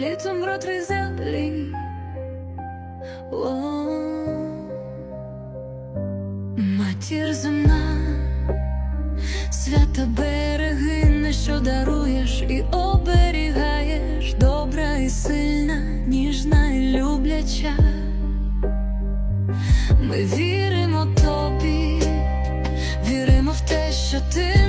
Літом ротри землі. Матір земна, свята берегиня, що даруєш і оберігаєш, добра і сильна, ніжна і любляча. Ми віримо тобі, віримо в те, що ти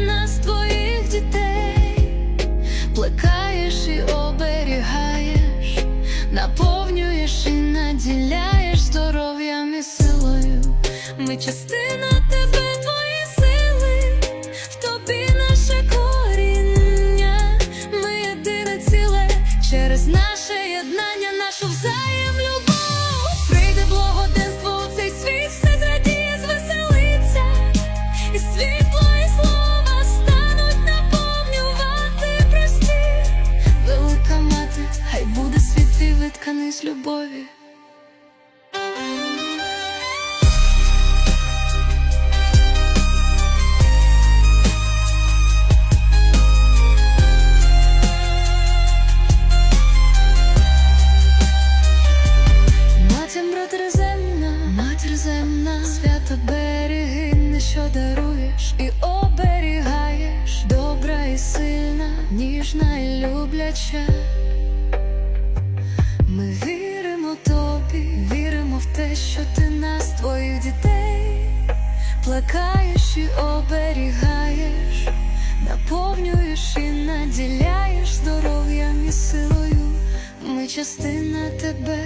наповнюєш і наділяєш здоров'ям і силою. Ми частина тебе, твої сили, в тобі наше коріння, ми єдине ціле. Через наше єднання, нашу взаєм витканий з любові. Земна, свята берегиня, що даруєш і оберігаєш, добра і сильна, ніжна і любляча. Те, що ти нас, твоїх дітей, плекаєш і оберігаєш, наповнюєш і наділяєш здоров'ям і силою. Ми частина тебе,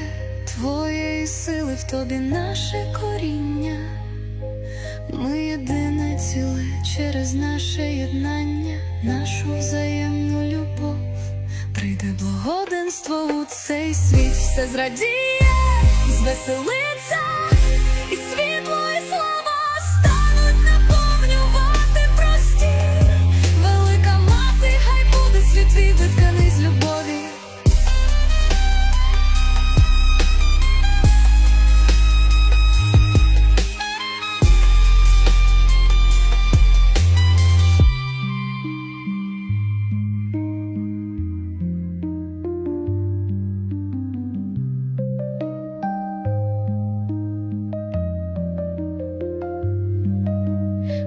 твоєї сили, в тобі наше коріння. Ми єдине ціле через наше єднання, нашу взаємну любов. Прийде благоденство у цей світ, все зрадіє, звеселиться,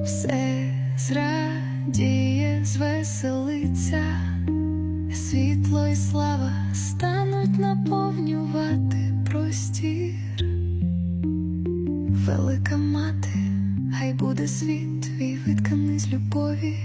все зрадіє, звеселиться, світло і слава стануть наповнювати простір. Велика мати, хай буде світ твій витканий з любові.